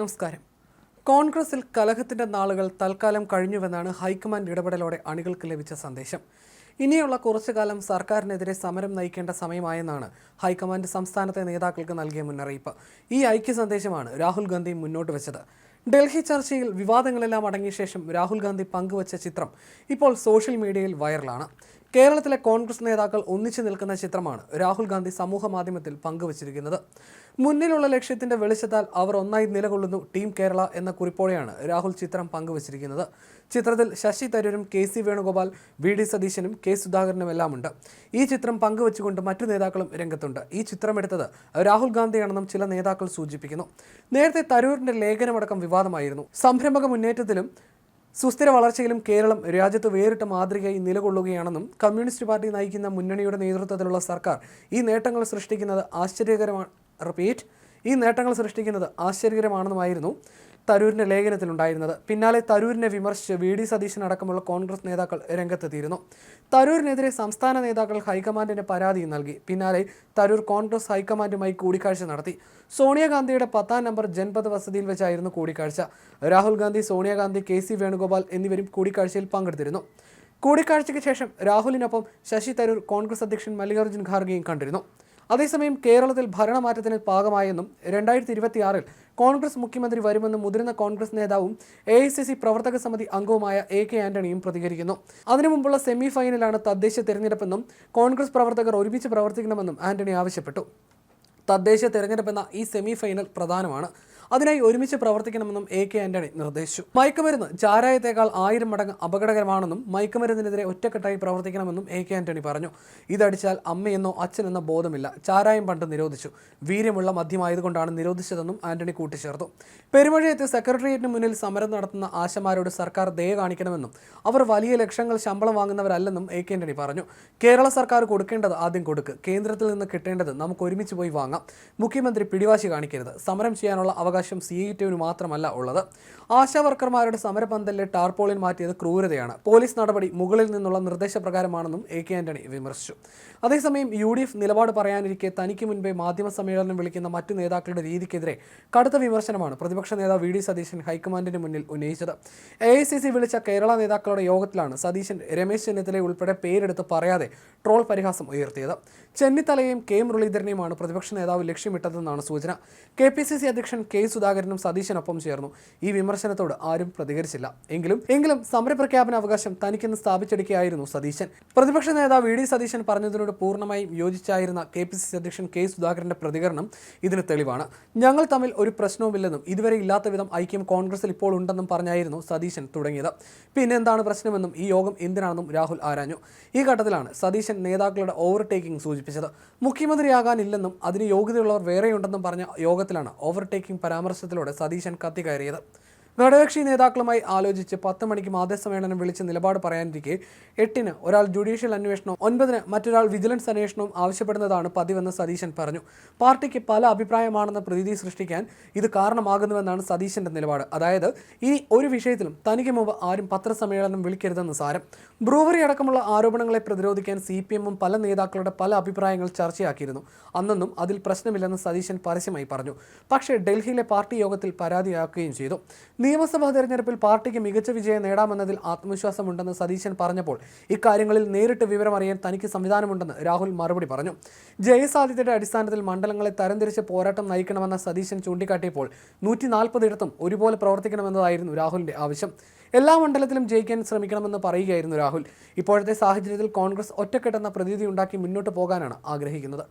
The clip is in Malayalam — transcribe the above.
നമസ്കാരം. കോൺഗ്രസിൽ കലഹത്തിന്റെ നാളുകൾ തൽക്കാലം കഴിഞ്ഞുവെന്നാണ് ഹൈക്കമാൻഡ് ഇടപെടലോടെ അണികൾക്ക് ലഭിച്ച സന്ദേശം. ഇനിയുള്ള കുറച്ചു കാലം സർക്കാരിനെതിരെ സമരം നയിക്കേണ്ട സമയമായെന്നാണ് ഹൈക്കമാൻഡ് സംസ്ഥാനത്തെ നേതാക്കൾക്ക് നൽകിയ മുന്നറിയിപ്പ്. ഈ ഐക്യ സന്ദേശമാണ് രാഹുൽ ഗാന്ധി മുന്നോട്ട് വെച്ചത്. ഡൽഹി ചർച്ചയിൽ വിവാദങ്ങളെല്ലാം അടങ്ങിയ ശേഷം രാഹുൽ ഗാന്ധി പങ്കുവച്ച ചിത്രം ഇപ്പോൾ സോഷ്യൽ മീഡിയയിൽ വൈറലാണ്. കേരളത്തിലെ കോൺഗ്രസ് നേതാക്കൾ ഒന്നിച്ചു നിൽക്കുന്ന ചിത്രമാണ് രാഹുൽ ഗാന്ധി സമൂഹ മാധ്യമത്തിൽ പങ്കുവച്ചിരിക്കുന്നത്. മുന്നിലുള്ള ലക്ഷ്യത്തിന്റെ വെളിച്ചത്താൽ അവർ ഒന്നായി നിലകൊള്ളുന്നു ടീം കേരള എന്ന കുറിപ്പോടെയാണ് രാഹുൽ ചിത്രം പങ്കുവച്ചിരിക്കുന്നത്. ചിത്രത്തിൽ Shashi തരൂരും K C Venugopal V D സതീശനും കെ സുധാകരനും എല്ലാം ഉണ്ട് ഈ ചിത്രം പങ്കുവച്ചുകൊണ്ട് മറ്റു നേതാക്കളും രംഗത്തുണ്ട്. ഈ ചിത്രം എടുത്തത് രാഹുൽ ഗാന്ധിയാണെന്നും ചില നേതാക്കൾ സൂചിപ്പിക്കുന്നു. നേരത്തെ തരൂരിന്റെ ലേഖനമടക്കം വിവാദമായിരുന്നു. സംരംഭക മുന്നേറ്റത്തിലും സുസ്ഥിര വളർച്ചയിലും കേരളം രാജ്യത്ത് വേറിട്ട മാതൃകയായി നിലകൊള്ളുകയാണെന്നും കമ്മ്യൂണിസ്റ്റ് പാർട്ടി നയിക്കുന്ന മുന്നണിയുടെ നേതൃത്വത്തിലുള്ള സർക്കാർ ഈ നേട്ടങ്ങൾ സൃഷ്ടിക്കുന്നത് ആശ്ചര്യകരമാണ് റിപ്പീറ്റ്. ഈ നേട്ടങ്ങൾ സൃഷ്ടിക്കുന്നത് ആശ്ചര്യകരമാണെന്നുമായിരുന്നു തരൂരിന്റെ ലേഖനത്തിലുണ്ടായിരുന്നത്. പിന്നാലെ തരൂരിനെ വിമർശിച്ച് വി. ഡി. സതീശൻ അടക്കമുള്ള കോൺഗ്രസ് നേതാക്കൾ രംഗത്തെത്തിയിരുന്നു. തരൂരിനെതിരെ സംസ്ഥാന നേതാക്കൾ ഹൈക്കമാൻഡിന് പരാതി നൽകി. പിന്നാലെ തരൂർ കോൺഗ്രസ് ഹൈക്കമാൻഡുമായി കൂടിക്കാഴ്ച നടത്തി. സോണിയാഗാന്ധിയുടെ പത്താം നമ്പർ ജൻപത് വസതിയിൽ വെച്ചായിരുന്നു കൂടിക്കാഴ്ച. രാഹുൽ ഗാന്ധി സോണിയാഗാന്ധി കെ. സി. വേണുഗോപാൽ എന്നിവരും കൂടിക്കാഴ്ചയിൽ പങ്കെടുത്തിരുന്നു. കൂടിക്കാഴ്ചയ്ക്ക് ശേഷം രാഹുലിനൊപ്പം ശശി തരൂർ കോൺഗ്രസ് അധ്യക്ഷൻ മല്ലികാർജുൻ ഖാർഗെയും കണ്ടിരുന്നു. അതേസമയം കേരളത്തിൽ ഭരണമാറ്റത്തിന് പാകമായെന്നും രണ്ടായിരത്തി ഇരുപത്തിയാറിൽ കോൺഗ്രസ് മുഖ്യമന്ത്രി വരുമെന്നും മുതിർന്ന കോൺഗ്രസ് നേതാവും എ പ്രവർത്തക സമിതി അംഗവുമായ എ കെ ആന്റണിയും പ്രതികരിക്കുന്നു. അതിനു മുമ്പുള്ള സെമി ഫൈനലാണ് തദ്ദേശ തെരഞ്ഞെടുപ്പെന്നും കോൺഗ്രസ് പ്രവർത്തകർ ഒരുമിച്ച് പ്രവർത്തിക്കണമെന്നും ആന്റണി ആവശ്യപ്പെട്ടു. തദ്ദേശ തെരഞ്ഞെടുപ്പെന്ന ഈ സെമി ഫൈനൽ പ്രധാനമാണ്. അതിനായി ഒരുമിച്ച് പ്രവർത്തിക്കണമെന്നും എ കെ ആന്റണി നിർദ്ദേശിച്ചു. മയക്കുമരുന്ന് ചാരായത്തേക്കാൾ ആയിരം മടങ്ങ് അപകടകരമാണെന്നും മയക്കുമരുന്നിനെതിരെ ഒറ്റക്കെട്ടായി പ്രവർത്തിക്കണമെന്നും എ കെ ആന്റണി പറഞ്ഞു. ഇതടിച്ചാൽ അമ്മയെന്നോ അച്ഛനെന്നോ ബോധമില്ല. ചാരായം പണ്ട് നിരോധിച്ചു. വീര്യമുള്ള മദ്യമായതുകൊണ്ടാണ് നിരോധിച്ചതെന്നും ആന്റണി കൂട്ടിച്ചേർത്തു. പെരുമഴയത്ത് സെക്രട്ടേറിയറ്റിന് മുന്നിൽ സമരം നടത്തുന്ന ആശമാരോട് സർക്കാർ ദയ കാണിക്കണമെന്നും അവർ വലിയ ലക്ഷങ്ങൾ ശമ്പളം വാങ്ങുന്നവരല്ലെന്നും എ കെ ആന്റണി പറഞ്ഞു. കേരള സർക്കാർ കൊടുക്കേണ്ടത് ആദ്യം കൊടുക്കുക കേന്ദ്രത്തിൽ നിന്ന് കിട്ടേണ്ടത് നമുക്ക് ഒരുമിച്ച് പോയി വാങ്ങാം. മുഖ്യമന്ത്രി പിടിവാശി കാണിക്കരുത്. സമരം ചെയ്യാനുള്ള അവകാശം സി ഐ ടിയുവിന് മാത്രമല്ല ഉള്ളത്. ആശാവർക്കർമാരുടെ സമരപന്തലിലെ ടാർപോളിൻ മാറ്റിയത് ക്രൂരതയാണ്. പോലീസ് നടപടി മുകളിൽ നിന്നുള്ള നിർദ്ദേശപ്രകാരമാണെന്നും എ കെ ആന്റണി വിമർശിച്ചു. അതേസമയം യു ഡി എഫ് നിലപാട് പറയാനിരിക്കെ തനിക്ക് മുൻപേ മാധ്യമ സമ്മേളനം വിളിക്കുന്ന മറ്റു നേതാക്കളുടെ രീതിക്കെതിരെ കടുത്ത വിമർശനമാണ് പ്രതിപക്ഷ നേതാവ് വി ഡി സതീശൻ ഹൈക്കമാൻഡിന് മുന്നിൽ ഉന്നയിച്ചത്. എ ഐ സി സി വിളിച്ച കേരള നേതാക്കളുടെ യോഗത്തിലാണ് സതീശൻ രമേശ് ചെന്നിത്തല ഉൾപ്പെടെ പേരെടുത്ത് പറയാതെ ട്രോൾ പരിഹാസം ഉയർത്തിയത്. ചെന്നിത്തലയെയും കെ മുരളീധരനെയുമാണ് പ്രതിപക്ഷ നേതാവ് ലക്ഷ്യമിട്ടതെന്നാണ് സൂചന. കെ പി സി സി അധ്യക്ഷൻ കെ സുധാകരനും സതീശനൊപ്പം ചേർന്നു. ഈ വിമർശനത്തോട് ആരും പ്രതികരിച്ചില്ല. എങ്കിലും എങ്കിലും സമരപ്രഖ്യാപന അവകാശം തനിക്കെന്ന് സ്ഥാപിച്ചെടുക്കുകയായിരുന്നു സതീശൻ. പ്രതിപക്ഷ നേതാവ് വി ഡി സതീശൻ പറഞ്ഞതിനോട് പൂർണമായും യോജിച്ചായിരുന്ന കെ പി സി സി അധ്യക്ഷൻ കെ സുധാകരന്റെ പ്രതികരണം ഇതിന് തെളിവാണ്. ഞങ്ങൾ തമ്മിൽ ഒരു പ്രശ്നവുമില്ലെന്നും ഇതുവരെ ഇല്ലാത്ത വിധം ഐക്യം കോൺഗ്രസിൽ ഇപ്പോൾ ഉണ്ടെന്നും പറഞ്ഞായിരുന്നു സതീശൻ തുടങ്ങിയത്. പിന്നെ എന്താണ് പ്രശ്നമെന്നും ഈ യോഗം എന്തിനാണെന്നും രാഹുൽ ആരാഞ്ഞു. ഈ ഘട്ടത്തിലാണ് സതീശൻ നേതാക്കളുടെ ഓവർടേക്കിംഗ് സൂചിപ്പിച്ചത്. മുഖ്യമന്ത്രിയാകാനില്ലെന്നും അതിന് യോഗ്യതയുള്ളവർ വേറെയുണ്ടെന്നും പറഞ്ഞ യോഗത്തിലാണ് ഓവർടേക്കിംഗ് പരാമർശത്തിലൂടെ സതീശൻ കത്തിക്കയറിയത് ഘടകകക്ഷി നേതാക്കളുമായി ആലോചിച്ച് പത്ത് മണിക്ക് മാധ്യമസമ്മേളനം വിളിച്ച് നിലപാട് പറയാനിരിക്കെ എട്ടിന് ഒരാൾ ജുഡീഷ്യൽ അന്വേഷണവും ഒൻപതിന് മറ്റൊരാൾ വിജിലൻസ് അന്വേഷണവും ആവശ്യപ്പെടുന്നതാണ് പതിവെന്ന് സതീശൻ പറഞ്ഞു. പാർട്ടിക്ക് പല അഭിപ്രായമാണെന്ന പ്രതീതി സൃഷ്ടിക്കാൻ ഇത് കാരണമാകുന്നുവെന്നാണ് സതീശന്റെ നിലപാട്. അതായത് ഇനി ഒരു വിഷയത്തിലും തനിക്ക് മുമ്പ് ആരും പത്രസമ്മേളനം വിളിക്കരുതെന്ന് സാരം. ബ്രൂവറി അടക്കമുള്ള ആരോപണങ്ങളെ പ്രതിരോധിക്കാൻ സി പി എമ്മും പല നേതാക്കളുടെ പല അഭിപ്രായങ്ങൾ ചർച്ചയാക്കിയിരുന്നു. അന്നൊന്നും അതിൽ പ്രശ്നമില്ലെന്ന് സതീശൻ പരസ്യമായി പറഞ്ഞു. പക്ഷേ ഡൽഹിയിലെ പാർട്ടി യോഗത്തിൽ പരാതിയാക്കുകയും ചെയ്തു. നിയമസഭാ തെരഞ്ഞെടുപ്പിൽ പാർട്ടിക്ക് മികച്ച വിജയം നേടാമെന്നതിൽ ആത്മവിശ്വാസമുണ്ടെന്ന് സതീശൻ പറഞ്ഞപ്പോൾ ഇക്കാര്യങ്ങളിൽ നേരിട്ട് വിവരമറിയാൻ തനിക്ക് സംവിധാനമുണ്ടെന്ന് രാഹുൽ മറുപടി പറഞ്ഞു. ജയസാധ്യതയുടെ അടിസ്ഥാനത്തിൽ മണ്ഡലങ്ങളെ തരംതിരിച്ച് പോരാട്ടം നയിക്കണമെന്ന സതീശൻ ചൂണ്ടിക്കാട്ടിയപ്പോൾ നൂറ്റി നാൽപ്പതിടത്തും ഒരുപോലെ പ്രവർത്തിക്കണമെന്നതായിരുന്നു രാഹുലിന്റെ ആവശ്യം. എല്ലാ മണ്ഡലത്തിലും ജയിക്കാൻ ശ്രമിക്കണമെന്ന് പറയുകയായിരുന്നു രാഹുൽ. ഇപ്പോഴത്തെ സാഹചര്യത്തിൽ കോൺഗ്രസ് ഒറ്റക്കെട്ടെന്ന പ്രതീതി ഉണ്ടാക്കി മുന്നോട്ട് പോകാനാണ് ആഗ്രഹിക്കുന്നത്.